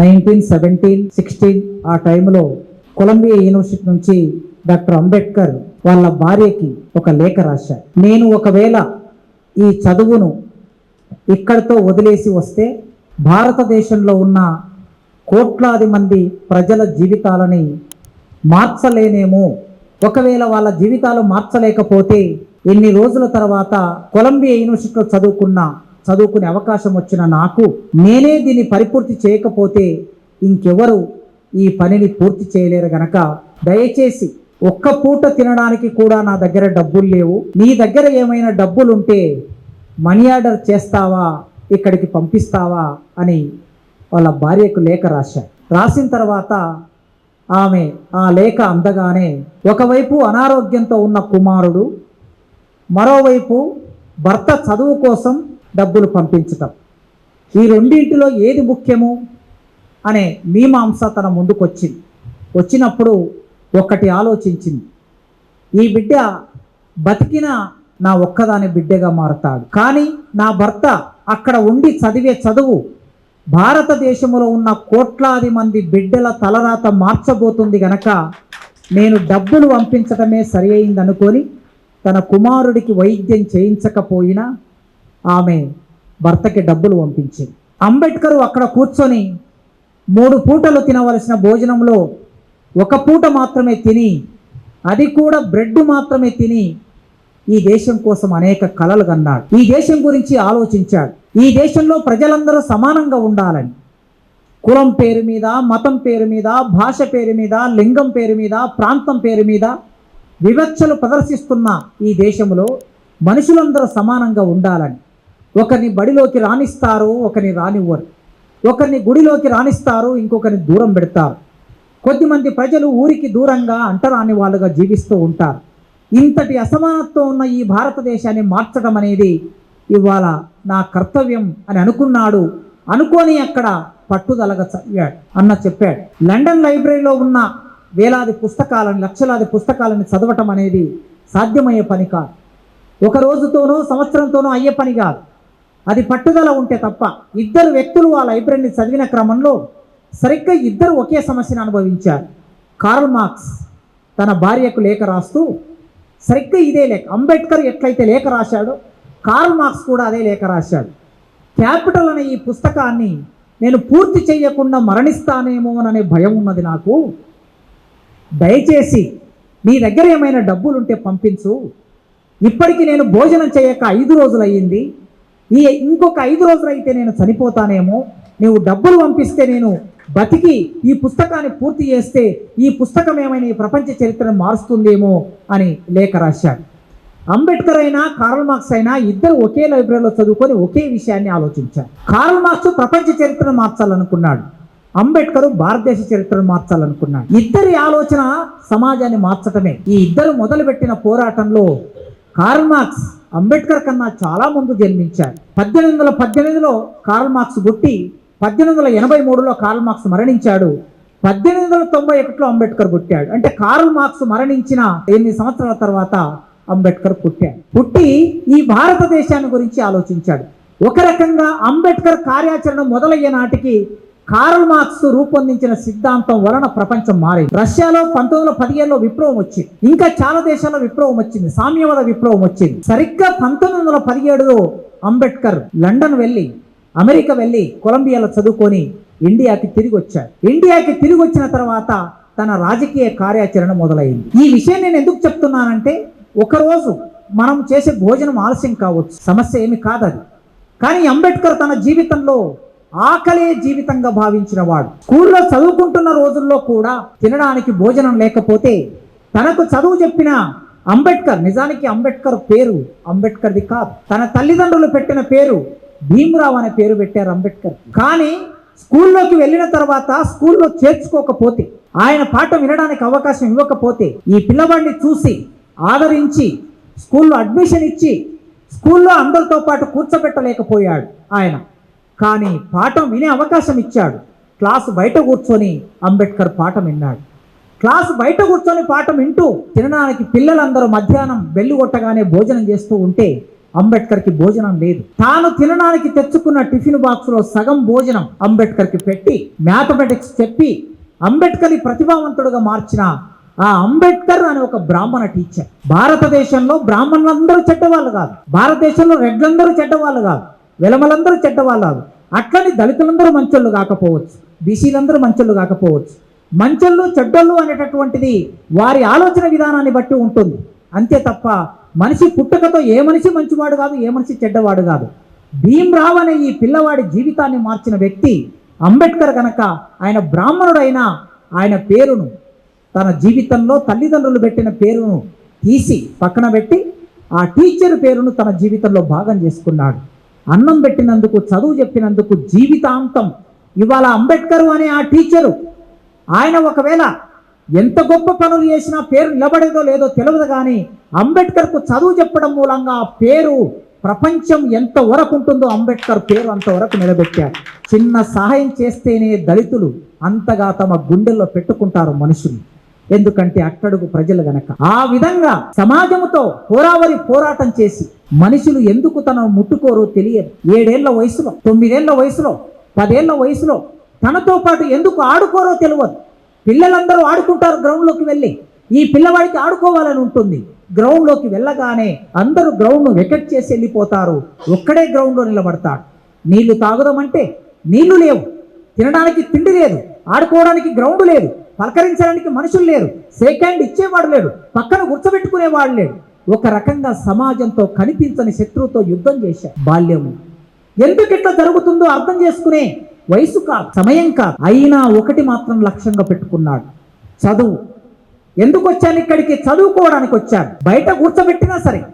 Nineteen seventeen sixteen ఆ టైంలో Columbia university నుంచి డాక్టర్ అంబేద్కర్ వాళ్ళ భార్యకి ఒక లేఖ రాశారు. నేను ఒకవేళ ఈ చదువును ఇక్కడితో వదిలేసి వస్తే భారతదేశంలో ఉన్న కోట్లాది మంది ప్రజల జీవితాలని మార్చలేనేమో. ఒకవేళ వాళ్ళ జీవితాలు మార్చలేకపోతే ఎన్ని రోజుల తర్వాత కొలంబియా యూనివర్సిటీలో చదువుకున్న చదువుకునే అవకాశం వచ్చిన నాకు నేనే దీన్ని పరిపూర్తి చేయకపోతే ఇంకెవరు ఈ పనిని పూర్తి చేయలేరు గనక దయచేసి ఒక్క పూట తినడానికి కూడా నా దగ్గర డబ్బులు లేవు. నీ దగ్గర ఏమైనా డబ్బులుంటే మనీ ఆర్డర్ చేస్తావా? ఇక్కడికి పంపిస్తావా? అని వాళ్ళ భార్యకు లేఖ రాశారు రాసిన తర్వాత ఆమె ఆ లేఖ అందగానే ఒకవైపు అనారోగ్యంతో ఉన్న కుమారుడు మరోవైపు భర్త చదువు కోసం డబ్బులు పంపించటం ఈ రెండింటిలో ఏది ముఖ్యము? అనే మీమాంస తన ముందుకొచ్చింది. వచ్చినప్పుడు ఒకటి ఆలోచించింది. ఈ బిడ్డ బతికిన నా ఒక్కదాని బిడ్డగా మారతాడు. కానీ నా భర్త అక్కడ ఉండి చదివే చదువు భారతదేశంలో ఉన్న కోట్లాది మంది బిడ్డల తలరాత మార్చబోతుంది గనక నేను డబ్బులు పంపించడమే సరి అయిందనుకొని తన కుమారుడికి వైద్యం చేయించకపోయినా ఆమె భర్తకి డబ్బులు పంపించింది. అంబేద్కర్ అక్కడ కూర్చొని మూడు పూటలు తినవలసిన భోజనంలో ఒక పూట మాత్రమే తిని అది కూడా బ్రెడ్ మాత్రమే తిని ఈ దేశం కోసం అనేక కలలు కన్నాడు. ఈ దేశం గురించి ఆలోచించాడు. ఈ దేశంలో ప్రజలందరూ సమానంగా ఉండాలని. కులం పేరు మీద మతం పేరు మీద భాష పేరు మీద లింగం పేరు మీద ప్రాంతం పేరు మీద వివక్షలు ప్రదర్శిస్తున్న ఈ దేశంలో మనుషులందరూ సమానంగా ఉండాలని. ఒకరిని బడిలోకి రాణిస్తారు ఒకరిని రానివ్వరు. ఒకరిని గుడిలోకి రాణిస్తారు ఇంకొకరిని దూరం పెడతారు. కొద్దిమంది ప్రజలు ఊరికి దూరంగా అంటరాని వాళ్ళుగా జీవిస్తూ ఉంటారు. ఇంతటి అసమానత్వం ఉన్న ఈ భారతదేశాన్ని మార్చడం అనేది ఇవాళ నా కర్తవ్యం అని అనుకున్నాడు అనుకొని అక్కడ పట్టుదలగా చదివాడు అన్న చెప్పాడు. లండన్ లైబ్రరీలో ఉన్న వేలాది పుస్తకాలను లక్షలాది పుస్తకాలను చదవటం అనేది సాధ్యమయ్యే పని కాదు. ఒక రోజుతోనో సంవత్సరంతోనో అయ్యే పని కాదు. అది పట్టుదల ఉంటే తప్ప ఇద్దరు వ్యక్తులు ఆ లైబ్రరీని చదివిన క్రమంలో సరిగ్గా ఇద్దరు ఒకే సమస్యను అనుభవించారు. కార్ల్ మార్క్స్ తన భార్యకు లేఖ రాస్తూ సరిగ్గా ఇదే లేఖ. అంబేద్కర్ ఎట్లయితే లేఖ రాశాడో కార్ల్ మార్క్స్ కూడా అదే లేఖ రాశాడు. క్యాపిటల్ అనే ఈ పుస్తకాన్ని నేను పూర్తి చేయకుండా మరణిస్తానేమో అనే భయం ఉన్నది నాకు. దయచేసి నీ దగ్గర ఏమైనా డబ్బులుంటే పంపించు. ఇప్పటికి నేను భోజనం చేయక ఐదు రోజులు అయ్యింది ఈ ఇంకొక ఐదు రోజులు అయితే నేను చనిపోతానేమో నువ్వు డబ్బులు పంపిస్తే నేను బతికి ఈ పుస్తకాన్ని పూర్తి చేస్తే ఈ పుస్తకం ఏమైనా ఈ ప్రపంచ చరిత్రను మారుస్తుందేమో అని లేఖ రాశాడు. అంబేద్కర్ అయినా కార్ల్ మార్క్స్ అయినా ఇద్దరు ఒకే లైబ్రరీలో చదువుకొని ఒకే విషయాన్ని ఆలోచించారు. కార్ల్ మార్క్స్ ప్రపంచ చరిత్రను మార్చాలనుకున్నాడు. అంబేద్కర్ భారతదేశ చరిత్రను మార్చాలనుకున్నాడు. ఇద్దరి ఆలోచన సమాజాన్ని మార్చటమే. ఈ ఇద్దరు మొదలుపెట్టిన పోరాటంలో కార్ల్ మార్క్స్ అంబేద్కర్ కన్నా చాలా ముందు జన్మించాడు పద్దెనిమిది వందల పద్దెనిమిదిలో కార్ల్ మార్క్స్ పుట్టి పద్దెనిమిది వందల ఎనభై మూడులో కార్ల్ మార్క్స్ మరణించాడు. పద్దెనిమిది వందల తొంభై ఒకటిలో అంబేద్కర్ పుట్టాడు. అంటే కార్ల్ మార్క్స్ మరణించిన ఎనిమిది సంవత్సరాల తర్వాత అంబేద్కర్ పుట్టాడు. పుట్టి ఈ భారతదేశాన్ని గురించి ఆలోచించాడు. ఒక రకంగా అంబేద్కర్ కార్యాచరణ మొదలయ్యే నాటికి కార్ల్ మార్క్స్ రూపొందించిన సిద్ధాంతం వలన ప్రపంచం మారింది. రష్యాలో పంతొమ్మిది వందల పదిహేనులో విప్లవం వచ్చింది. ఇంకా చాలా దేశాల్లో విప్లవం వచ్చింది. సామ్యవాద విప్లవం వచ్చింది. సరిగ్గా పంతొమ్మిది వందల పదిహేడులో అంబేద్కర్ లండన్ వెళ్ళి అమెరికా వెళ్ళి కొలంబియాలో చదువుకొని ఇండియాకి తిరిగి వచ్చాడు. ఇండియాకి తిరిగి వచ్చిన తర్వాత తన రాజకీయ కార్యాచరణ మొదలైంది. ఈ విషయం నేను ఎందుకు చెప్తున్నానంటే ఒకరోజు మనం చేసే భోజనం ఆలస్యం కావచ్చు. సమస్య ఏమి కాదది. కానీ అంబేద్కర్ తన జీవితంలో ఆకలే జీవితంగా భావించిన వాడు స్కూల్లో చదువుకుంటున్న రోజుల్లో కూడా తినడానికి భోజనం లేకపోతే తనకు చదువు చెప్పిన అంబేద్కర్ నిజానికి అంబేద్కర్ పేరు అంబేద్కర్ది కాదు. తన తల్లిదండ్రులు పెట్టిన పేరు భీమరావు అనే పేరు పెట్టారు అంబేద్కర్. కానీ స్కూల్లోకి వెళ్ళిన తర్వాత స్కూల్లో చేర్చుకోకపోతే ఆయన పాఠం వినడానికి అవకాశం ఇవ్వకపోతే ఈ పిల్లవాడిని చూసి ఆదరించి స్కూల్లో అడ్మిషన్ ఇచ్చి స్కూల్లో అందరితో పాటు కూర్చోబెట్టలేకపోయాడు ఆయన. కానీ పాఠం వినే అవకాశం ఇచ్చాడు. క్లాసు బయట కూర్చొని అంబేద్కర్ పాఠం విన్నాడు. క్లాసు బయట కూర్చొని పాఠం వింటూ తినడానికి పిల్లలందరూ మధ్యాహ్నం బెల్లు కొట్టగానే భోజనం చేస్తూ ఉంటే అంబేద్కర్కి భోజనం లేదు. తాను తినడానికి తెచ్చుకున్న టిఫిన్ బాక్స్లో సగం భోజనం అంబేద్కర్కి పెట్టి మ్యాథమెటిక్స్ చెప్పి అంబేద్కర్ని ప్రతిభావంతుడుగా మార్చిన ఆ అంబేద్కర్ అనే ఒక బ్రాహ్మణ టీచర్. భారతదేశంలో బ్రాహ్మణులందరూ చెడ్డవాళ్ళు కాదు. భారతదేశంలో రెడ్లందరూ చెడ్డవాళ్ళు కాదు. వెలమలందరూ చెడ్డవాళ్ళు అట్లని దళితులందరూ మంచోళ్ళు కాకపోవచ్చు. బీసీలందరూ మంచోళ్ళు కాకపోవచ్చు. మంచోళ్ళు చెడ్డోళ్ళు అనేటటువంటిది వారి ఆలోచన విధానాన్ని బట్టి ఉంటుంది. అంతే తప్ప మనిషి పుట్టుకతో ఏ మనిషి మంచివాడు కాదు ఏ మనిషి చెడ్డవాడు కాదు. భీమ్రావ్ అనే ఈ పిల్లవాడి జీవితాన్ని మార్చిన వ్యక్తి అంబేద్కర్ కనుక ఆయన బ్రాహ్మణుడైన ఆయన పేరును తన జీవితంలో తల్లిదండ్రులు పెట్టిన పేరును తీసి పక్కన పెట్టి ఆ టీచర్ పేరును తన జీవితంలో భాగం చేసుకున్నాడు. అన్నం పెట్టినందుకు చదువు చెప్పినందుకు జీవితాంతం. ఇవాళ అంబేద్కర్ అనే ఆ టీచరు ఆయన ఒకవేళ ఎంత గొప్ప పనులు చేసినా పేరు నిలబడేదో లేదో తెలియదు కానీ అంబేద్కర్కు చదువు చెప్పడం మూలంగా ఆ పేరు ప్రపంచం ఎంత వరకు ఉంటుందో అంబేద్కర్ పేరు అంతవరకు నిలబెట్టారు. చిన్న సహాయం చేస్తేనే దళితులు అంతగా తమ గుండెల్లో పెట్టుకుంటారు మనుషులు. ఎందుకంటే అట్టడుగు ప్రజలు గనక. ఆ విధంగా సమాజముతో పోరావరి పోరాటం చేసి మనుషులు ఎందుకు తన ముట్టుకోరో తెలియదు. ఏడేళ్ళ వయసులో తొమ్మిదేళ్ళ వయసులో పదేళ్ళ వయసులో తనతో పాటు ఎందుకు ఆడుకోరో తెలియదు. పిల్లలందరూ ఆడుకుంటారు గ్రౌండ్లోకి వెళ్ళి. ఈ పిల్లవాడికి ఆడుకోవాలని ఉంటుంది. గ్రౌండ్లోకి వెళ్ళగానే అందరూ గ్రౌండ్ను వికెట్ చేసి వెళ్ళిపోతారు. ఒక్కడే గ్రౌండ్లో నిలబడతాడు. నీళ్ళు తాగుదామంటే నీళ్ళు లేవు. తినడానికి తిండి లేదు. ఆడుకోవడానికి గ్రౌండ్ లేదు. పలకరించడానికి మనుషులు లేరు. షేక్ ఇచ్చేవాడు లేడు. పక్కన కూర్చోబెట్టుకునేవాడు లేడు. ఒక రకంగా సమాజంతో కనిపించని శత్రువుతో యుద్ధం చేశాడు. బాల్యము ఎందుకు ఇట్లా జరుగుతుందో అర్థం చేసుకునే వయసు కాదు సమయం కాదు. అయినా ఒకటి మాత్రం లక్ష్యంగా పెట్టుకున్నాడు. చదువు. ఎందుకు వచ్చాను ఇక్కడికి? చదువుకోవడానికి వచ్చాడు. బయట కూర్చోబెట్టినా సరే.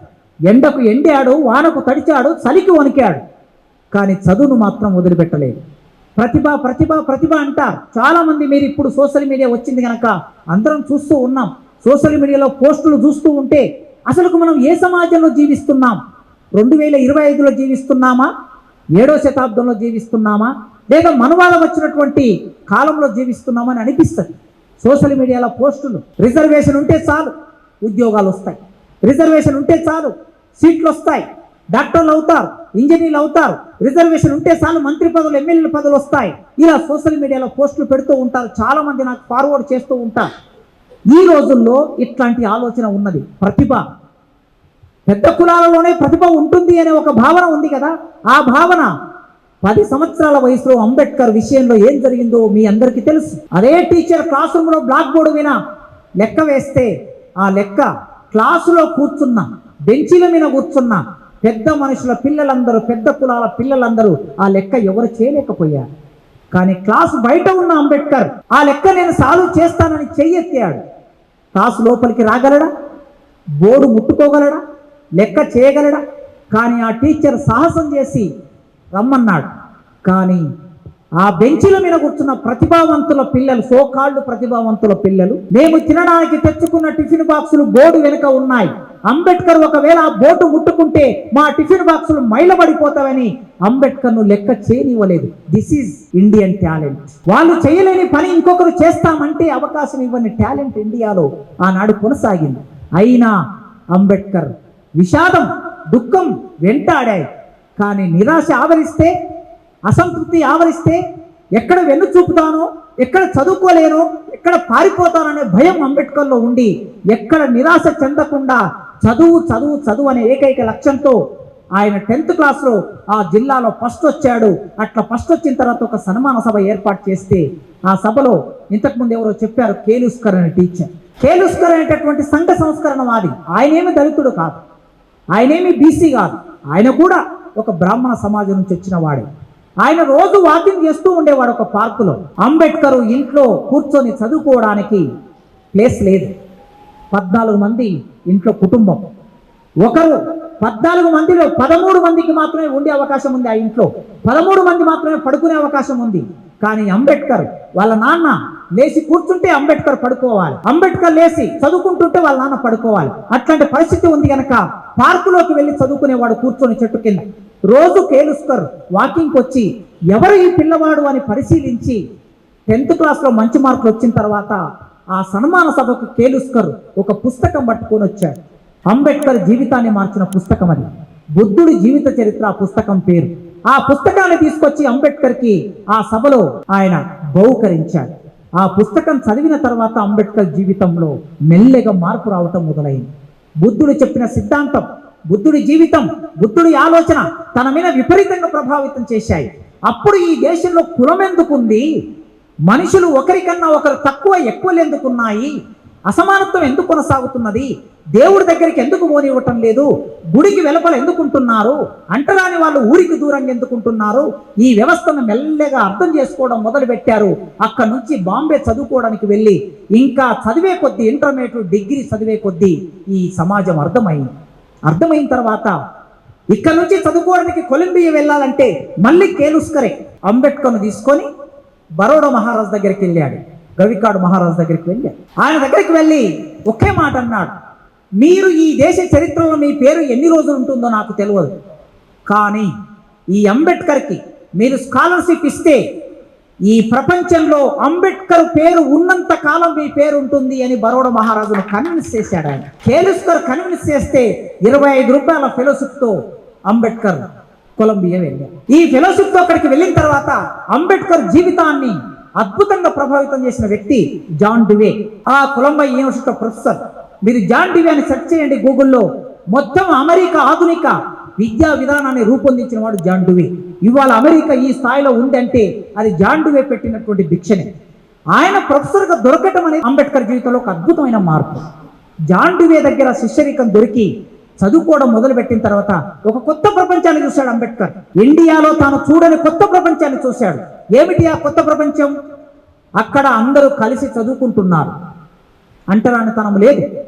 ఎండకు ఎండాడు వానకు తడిచాడు చలికి వణికాడు. కానీ చదువును మాత్రం వదిలిపెట్టలేదు. ప్రతిభ ప్రతిభ ప్రతిభ అంటారు. చాలామంది మీరు ఇప్పుడు సోషల్ మీడియా వచ్చింది కనుక అందరం చూస్తూ ఉన్నాం. సోషల్ మీడియాలో పోస్టులు చూస్తూ ఉంటే అసలుకు మనం ఏ సమాజంలో జీవిస్తున్నాం? రెండు వేల ఇరవై ఐదులో జీవిస్తున్నామా? ఏడో శతాబ్దంలో జీవిస్తున్నామా? లేదా మనవాళ్ళ వచ్చినటువంటి కాలంలో జీవిస్తున్నామని అనిపిస్తుంది. సోషల్ మీడియాలో పోస్టులు రిజర్వేషన్ ఉంటే చాలు ఉద్యోగాలు వస్తాయి. రిజర్వేషన్ ఉంటే చాలు సీట్లు వస్తాయి. డాక్టర్లు అవుతారు. ఇంజనీర్లు అవుతారు. రిజర్వేషన్ ఉంటే చాలు మంత్రి పదవులు ఎమ్మెల్యేల పదవులు వస్తాయి. ఇలా సోషల్ మీడియాలో పోస్టులు పెడుతూ ఉంటారు. చాలా మంది నాకు ఫార్వర్డ్ చేస్తూ ఉంటారు. ఈ రోజుల్లో ఇట్లాంటి ఆలోచన ఉన్నది. ప్రతిభ. పెద్ద కులాలలోనే ప్రతిభ ఉంటుంది అనే ఒక భావన ఉంది కదా. ఆ భావన పది సంవత్సరాల వయసులో అంబేద్కర్ విషయంలో ఏం జరిగిందో మీ అందరికీ తెలుసు. అదే టీచర్ క్లాస్ రూమ్లో బ్లాక్ బోర్డు మీద లెక్క వేస్తే ఆ లెక్క క్లాసులో కూర్చున్న బెంచీల మీద కూర్చున్న పెద్ద మనుషుల పిల్లలందరూ పెద్ద కులాల పిల్లలందరూ ఆ లెక్క ఎవరు చేయలేకపోయారు. కానీ క్లాసు బయట ఉన్న అంబేద్కర్ ఆ లెక్క నేను సాల్వ్ చేస్తానని చెయ్యెత్తాడు. క్లాసు లోపలికి రాగలడా? బోర్డు ముట్టుకోగలడా? లెక్క చేయగలడా? కానీ ఆ టీచర్ సాహసం చేసి రమ్మన్నాడు. కానీ ఆ బెంచీల మీద కూర్చున్న ప్రతిభావంతుల పిల్లలు సోకాళ్ళు ప్రతిభావంతుల పిల్లలు మేము తినడానికి తెచ్చుకున్న టిఫిన్ బాక్సులు బోర్డు వెనుక ఉన్నాయి. అంబేద్కర్ ఒకవేళ ఆ బోర్డు ముట్టుకుంటే మా టిఫిన్ బాక్సులు మైలబడిపోతావని అంబేద్కర్ను లెక్క చేయనివ్వలేదు. దిస్ ఈజ్ ఇండియన్ టాలెంట్ వాళ్ళు చేయలేని పని ఇంకొకరు చేస్తామంటే అవకాశం ఇవ్వని టాలెంట్ ఇండియాలో ఆనాడు కొనసాగింది. అయినా అంబేద్కర్ విషాదం దుఃఖం వెంటాడాయి. కానీ నిరాశ ఆవరిస్తే అసంతృప్తి ఆవరిస్తే ఎక్కడ వెన్ను చూపుతానో ఎక్కడ చదువుకోలేనో ఎక్కడ పారిపోతాననే భయం అంబేద్కర్లో ఉండి ఎక్కడ నిరాశ చెందకుండా చదువు చదువు చదువు అనే ఏకైక లక్ష్యంతో ఆయన టెన్త్ క్లాస్లో ఆ జిల్లాలో ఫస్ట్ వచ్చాడు. అట్లా ఫస్ట్ వచ్చిన తర్వాత ఒక సన్మాన సభ ఏర్పాటు చేస్తే ఆ సభలో ఇంతకుముందు ఎవరో చెప్పారు కేలుస్కర్ అనే టీచర్. కేలుస్కర్ అనేటటువంటి సంఘ సంస్కరణవాది ఆయనేమి దళితుడు కాదు. ఆయనేమి బీసీ కాదు. ఆయన కూడా ఒక బ్రాహ్మణ సమాజం నుంచి వచ్చిన వాడే. ఆయన రోజు వాకింగ్ చేస్తూ ఉండేవాడు ఒక పార్కులో. అంబేద్కర్ ఇంట్లో కూర్చొని చదువుకోవడానికి ప్లేస్ లేదు. పద్నాలుగు మంది ఇంట్లో కుటుంబం. ఒకరు పద్నాలుగు మందిలో పదమూడు మందికి మాత్రమే ఉండే అవకాశం ఉంది ఆ ఇంట్లో. పదమూడు మంది మాత్రమే పడుకునే అవకాశం ఉంది. కానీ అంబేద్కర్ వాళ్ళ నాన్న లేచి కూర్చుంటే అంబేద్కర్ పడుకోవాలి. అంబేద్కర్ లేచి చదువుకుంటుంటే వాళ్ళ నాన్న పడుకోవాలి. అట్లాంటి పరిస్థితి ఉంది కనుక పార్కులోకి వెళ్ళి చదువుకునేవాడు కూర్చొని చెట్టు కింద. రోజు కేలుస్కర్ వాకింగ్కి వచ్చి ఎవరు ఈ పిల్లవాడు అని పరిశీలించి టెన్త్ క్లాస్లో మంచి మార్కులు వచ్చిన తర్వాత ఆ సన్మాన సభకు కేలుస్కర్ ఒక పుస్తకం పట్టుకొని వచ్చాడు. అంబేద్కర్ జీవితాన్ని మార్చిన పుస్తకం అది. బుద్ధుడి జీవిత చరిత్ర ఆ పుస్తకం పేరు. ఆ పుస్తకాన్ని తీసుకొచ్చి అంబేద్కర్కి ఆ సభలో ఆయన బహుకరించాడు. ఆ పుస్తకం చదివిన తర్వాత అంబేద్కర్ జీవితంలో మెల్లగా మార్పు రావటం మొదలైంది. బుద్ధుడు చెప్పిన సిద్ధాంతం బుద్ధుడి జీవితం బుద్ధుడి ఆలోచన తన మీద విపరీతంగా ప్రభావితం చేశాయి. అప్పుడు ఈ దేశంలో కులం ఎందుకుంది? మనుషులు ఒకరికన్నా ఒకరు తక్కువ ఎక్కువలు ఎందుకున్నాయి? అసమానత్వం ఎందుకు కొనసాగుతున్నది? దేవుడి దగ్గరికి ఎందుకు పోనివ్వటం లేదు? గుడికి వెలుపల ఎందుకుంటున్నారు? అంటరాని వాళ్ళు ఊరికి దూరంగా ఎందుకుంటున్నారు? ఈ వ్యవస్థను మెల్లగా అర్థం చేసుకోవడం మొదలుపెట్టారు. అక్కడ నుంచి బాంబే చదువుకోవడానికి వెళ్ళి ఇంకా చదివే కొద్దీ ఇంటర్మీడియట్ డిగ్రీ చదివే కొద్దీ ఈ సమాజం అర్థమైంది. అర్థమైన తర్వాత ఇక్కడ నుంచి చదువుకోవడానికి కొలంబియా వెళ్ళాలంటే మళ్ళీ కేలుస్కరే అంబేద్కర్ను తీసుకొని బరోడా మహారాజ్ దగ్గరికి వెళ్ళాడు గవికాడు మహారాజ్ దగ్గరికి వెళ్ళాడు. ఆయన దగ్గరికి వెళ్ళి ఒకే మాట అన్నాడు మీరు ఈ దేశ చరిత్రలో మీ పేరు ఎన్ని రోజులు ఉంటుందో నాకు తెలియదు. కానీ ఈ అంబేద్కర్కి మీరు స్కాలర్షిప్ ఇస్తే ఈ ప్రపంచంలో అంబేద్కర్ పేరు ఉన్నంత కాలం మీ పేరు ఉంటుంది అని బరోడ మహారాజును కన్విన్స్ చేశాడు ఆయన. కేలుస్కర్ కన్విన్స్ చేస్తే ఇరవై ఐదు రూపాయల ఫెలోషిప్తో అంబేద్కర్ కొలంబియా వెళ్ళారు ఈ ఫెలోషిప్తో అక్కడికి వెళ్ళిన తర్వాత అంబేద్కర్ జీవితాన్ని అద్భుతంగా ప్రభావితం చేసిన వ్యక్తి జాన్ డివే. ఆ కొలంబియా యూనివర్సిటీ ప్రొఫెసర్. మీరు జాన్ డివే అని సెర్చ్ చేయండి గూగుల్లో. మొత్తం అమెరికా ఆధునిక విద్యా విధానాన్ని రూపొందించిన వాడు జాన్ ఇవాళ అమెరికా ఈ స్థాయిలో ఉందంటే అది జాండువే పెట్టినటువంటి భిక్షనే. ఆయన ప్రొఫెసర్గా దొరకటం అనేది అంబేద్కర్ జీవితంలో ఒక అద్భుతమైన మార్పు. జాండువే దగ్గర శిష్యరికం దొరికి చదువుకోవడం మొదలుపెట్టిన తర్వాత ఒక కొత్త ప్రపంచాన్ని చూశాడు అంబేద్కర్. ఇండియాలో తాను చూడని కొత్త ప్రపంచాన్ని చూశాడు. ఏమిటి ఆ కొత్త ప్రపంచం? అక్కడ అందరూ కలిసి చదువుకుంటున్నారు. అంటరానితనం లేదు.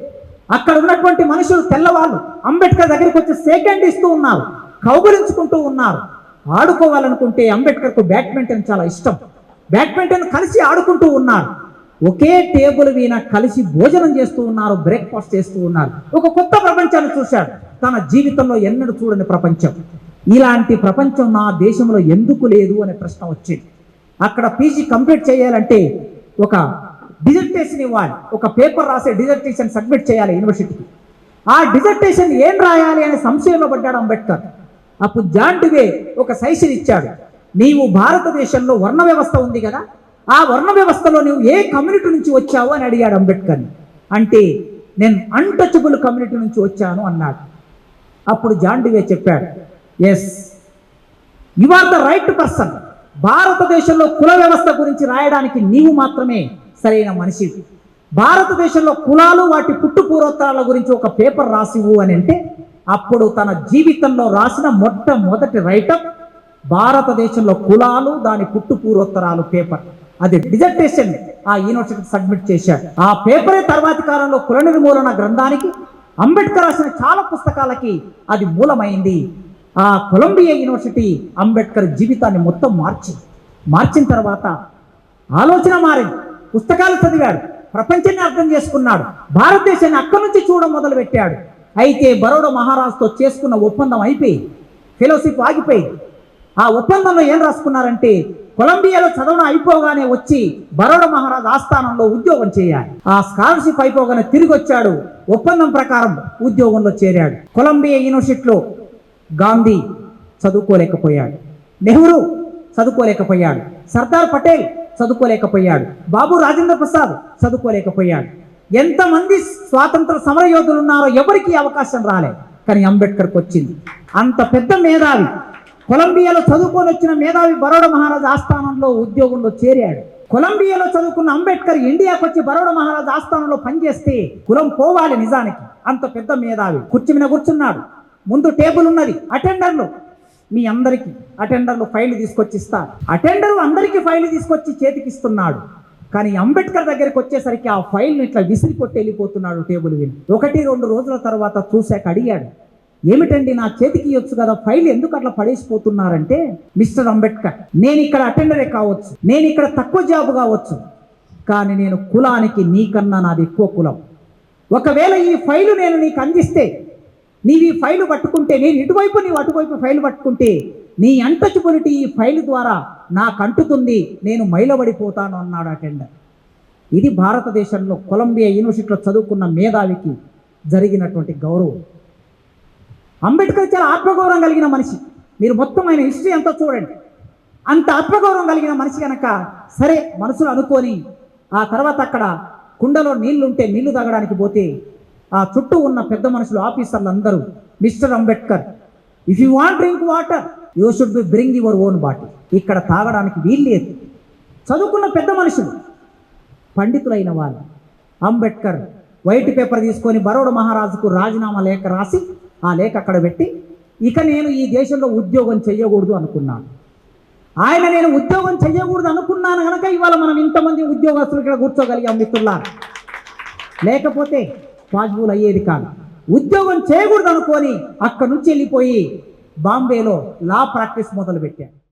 అక్కడ ఉన్నటువంటి మనుషులు తెల్లవాళ్ళు అంబేద్కర్ దగ్గరికి వచ్చి సెకండ్ ఇస్తూ ఉన్నారు కౌగులించుకుంటూ ఉన్నారు. ఆడుకోవాలనుకుంటే అంబేద్కర్కు బ్యాడ్మింటన్ చాలా ఇష్టం. బ్యాడ్మింటన్ కలిసి ఆడుకుంటూ ఉన్నారు. ఒకే టేబుల్ మీద కలిసి భోజనం చేస్తూ ఉన్నారు బ్రేక్ఫాస్ట్ చేస్తూ ఉన్నారు. ఒక కొత్త ప్రపంచాన్ని చూశాడు. తన జీవితంలో ఎన్నడూ చూడని ప్రపంచం. ఇలాంటి ప్రపంచం నా దేశంలో ఎందుకు లేదు అనే ప్రశ్న వచ్చింది. అక్కడ పీజీ కంప్లీట్ చేయాలంటే ఒక డిజర్టేషన్ ఇవ్వాలి. ఒక పేపర్ రాసే డిజర్టేషన్ సబ్మిట్ చేయాలి యూనివర్సిటీకి ఆ డిజర్టేషన్ ఏం రాయాలి అనే సంశయంలో పడ్డాడు అంబేద్కర్. అప్పుడు జాన్ ఒక సైషన్ ఇచ్చాడు. నీవు భారతదేశంలో వర్ణ వ్యవస్థ ఉంది కదా ఆ వర్ణ వ్యవస్థలో నువ్వు ఏ కమ్యూనిటీ నుంచి వచ్చావు అని అడిగాడు అంబేద్కర్ని అంటే నేను అన్టచబుల్ కమ్యూనిటీ నుంచి వచ్చాను అన్నాడు. అప్పుడు జాన్ చెప్పాడు yes you are the right person భారతదేశంలో కుల వ్యవస్థ గురించి రాయడానికి నీవు మాత్రమే సరైన మనిషి. భారతదేశంలో కులాలు వాటి పుట్టు పూర్వోత్తరాల గురించి ఒక పేపర్ రాసివు అని అంటే అప్పుడు తన జీవితంలో రాసిన మొట్టమొదటి రైటప్ భారతదేశంలో కులాలు దాని పుట్టు పూర్వోత్తరాలు పేపర్. అది డిజర్టేషన్ ఆ యూనివర్సిటీకి సబ్మిట్ చేశాడు ఆ పేపరే తర్వాతి కాలంలో కుల నిర్మూలన గ్రంథానికి అంబేద్కర్ రాసిన చాలా పుస్తకాలకి అది మూలమైంది. ఆ కొలంబియా యూనివర్సిటీ అంబేద్కర్ జీవితాన్ని మొత్తం మార్చింది. మార్చిన తర్వాత ఆలోచన మారింది. పుస్తకాలు చదివాడు ప్రపంచాన్ని అర్థం చేసుకున్నాడు భారతదేశాన్ని అక్కడి నుంచి చూడడం మొదలుపెట్టాడు. అయితే బరోడా మహారాజుతో చేసుకున్న ఒప్పందం అయిపోయి ఫెలోషిప్ ఆగిపోయింది ఆ ఒప్పందంలో ఏం రాసుకున్నారంటే కొలంబియాలో చదవడం అయిపోగానే వచ్చి బరోడా మహారాజ్ ఆస్థానంలో ఉద్యోగం చేయాలి. ఆ స్కాలర్షిప్ అయిపోగానే తిరిగి వచ్చాడు ఒప్పందం ప్రకారం ఉద్యోగంలో చేరాడు. కొలంబియా యూనివర్సిటీలో గాంధీ చదువుకోలేకపోయాడు నెహ్రూ చదువుకోలేకపోయాడు. సర్దార్ పటేల్ చదువుకోలేకపోయాడు. బాబు రాజేంద్ర ప్రసాద్ చదువుకోలేకపోయాడు. ఎంతమంది స్వాతంత్ర సమరయోధులు ఉన్నారో ఎవరికి అవకాశం రాలే. కానీ అంబేద్కర్కి వచ్చింది. అంత పెద్ద మేధావి. కొలంబియాలో చదువుకొని వచ్చిన మేధావి బరోడ మహారాజ్ ఆస్థానంలో ఉద్యోగంలో చేరాడు. కొలంబియాలో చదువుకున్న అంబేద్కర్ ఇండియాకి వచ్చి బరోడ మహారాజ్ ఆస్థానంలో పనిచేస్తే కులం పోవాలి నిజానికి. అంత పెద్ద మేధావి. కుర్చీ మీద కూర్చున్నాడు. ముందు టేబుల్ ఉన్నది. అటెండర్లు. మీ అందరికి అటెండర్లు ఫైల్ తీసుకొచ్చి ఇస్తారు అటెండర్ అందరికీ ఫైల్ తీసుకొచ్చి చేతికిస్తున్నాడు. కానీ అంబేద్కర్ దగ్గరికి వచ్చేసరికి ఆ ఫైల్ని ఇట్లా విసిరి కొట్టి వెళ్ళిపోతున్నాడు టేబుల్ విని ఒకటి రెండు రోజుల తర్వాత చూశాక అడిగాడు ఏమిటండి నా చేతికి ఇవ్వచ్చు కదా? ఫైల్ ఎందుకు అట్లా పడేసిపోతున్నారంటే మిస్టర్ అంబేద్కర్ నేను ఇక్కడ అటెండరే కావచ్చు. నేను ఇక్కడ తక్కువ జాబ్ కావచ్చు. కానీ నేను కులానికి నీకన్నా నాది ఎక్కువ కులం. ఒకవేళ ఈ ఫైలు నేను నీకు అందిస్తే నీవి ఫైల్ పట్టుకుంటే నేను ఇటువైపు నీవు అటువైపు ఫైల్ పట్టుకుంటే నీ అంటచుబులిటీ ఈ ఫైల్ ద్వారా నాకు అంటుతుంది నేను మైలబడిపోతాను అన్నాడు అటెండర్ ఇది భారతదేశంలో కొలంబియా యూనివర్సిటీలో చదువుకున్న మేధావికి జరిగినటువంటి గౌరవం. అంబేద్కర్ చాలా ఆత్మగౌరవం కలిగిన మనిషి. మీరు మొత్తం ఆయన హిస్టరీ అంతా చూడండి. అంత ఆత్మగౌరవం కలిగిన మనిషి కనుక సరే మనసులు అనుకొని ఆ తర్వాత అక్కడ కుండలో నీళ్ళుంటే నీళ్ళు తాగడానికి పోతే ఆ చుట్టూ ఉన్న పెద్ద మనుషులు ఆఫీసర్లు అందరూ mister Ambedkar if you want drink water you should be bring your own bottle ఇక్కడ తాగడానికి వీల్లేదు చదువుకున్న పెద్ద మనుషులు పండితులైన వాళ్ళు అంబేద్కర్ వైట్ పేపర్ తీసుకొని బరోడ మహారాజుకు రాజీనామా లేఖ రాసి ఆ లేఖ అక్కడ పెట్టి ఇక నేను ఈ దేశంలో ఉద్యోగం చేయకూడదు అనుకున్నాను. ఆయన నేను ఉద్యోగం చేయకూడదు అనుకున్నాను కనుక ఇవాళ మనం ఇంతమంది ఉద్యోగస్తులు ఇక్కడ కూర్చోగలిగాం మిత్రుల్లా లేకపోతే పాజిబుల్ అయ్యేది కాదు. ఉద్యోగం చేయకూడదు అనుకొని అక్కడి నుంచి వెళ్ళిపోయి బాంబేలో లా ప్రాక్టీస్ మొదలుపెట్టాను